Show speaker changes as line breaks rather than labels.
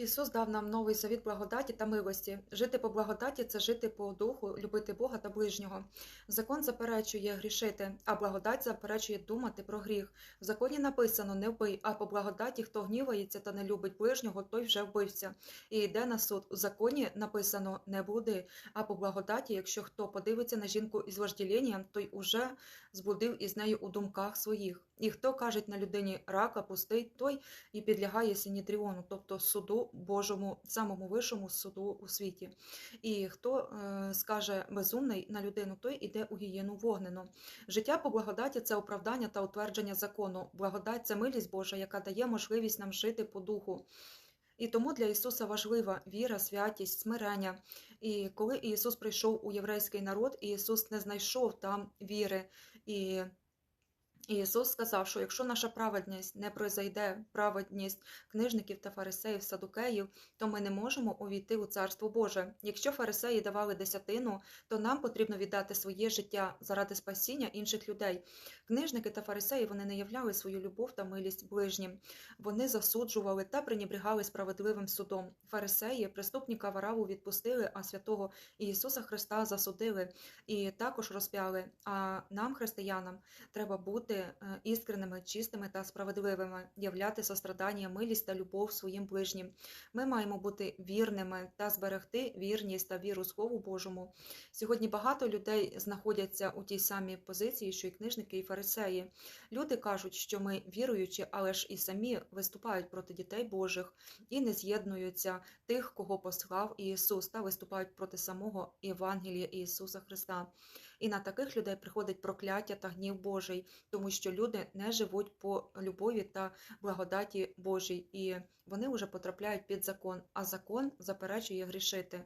Ісус дав нам новий завіт благодаті та милості. Жити по благодаті це жити по духу, любити Бога та ближнього. Закон заперечує грішити, а благодать заперечує думати про гріх. В законі написано не вбий, а по благодаті, хто гнівається та не любить ближнього, той вже вбився. І йде на суд. У законі написано не блуди, а по благодаті, якщо хто подивиться на жінку із вожділенням, той уже зблудив із нею у думках своїх. І хто каже на людині рака, пустий, той і підлягає синідріону, тобто суду Божому, самому вищому суду у світі. І хто е, скаже безумний на людину, той іде у гієну вогнену. Життя по благодаті це оправдання та утвердження закону. Благодать це милість Божа, яка дає можливість нам жити по духу. І тому для Ісуса важлива віра, святість, смирення. І коли Ісус прийшов у єврейський народ, Ісус не знайшов там віри. І Ісус сказав, що якщо наша праведність не пройде праведність книжників та фарисеїв, садукеїв, то ми не можемо увійти у Царство Боже. Якщо фарисеї давали десятину, то нам потрібно віддати своє життя заради спасіння інших людей. Книжники та фарисеї вони не являли свою любов та милість ближнім. Вони засуджували та пренебрігали справедливим судом. Фарисеї преступника Вараву відпустили, а святого Ісуса Христа засудили і також розп'яли. А нам, християнам, треба бути е, іскренними, чистими та справедливими, являти сострадання, милість та любов своїм ближнім. Ми маємо бути вірними та зберегти вірність та віру Слову Божому. Сьогодні багато людей знаходяться у тій самій позиції, що і книжники, і фарисеї. Люди кажуть, що ми віруючі, але ж і самі виступають проти дітей Божих і не з'єднуються тих, кого послав Ісус, та виступають проти самого Євангелія Ісуса Христа. І на таких людей приходить прокляття та гнів Божий, тому що люди не живуть по любові та благодаті Божій, і вони вже потрапляють під закон, а закон заперечує грішити.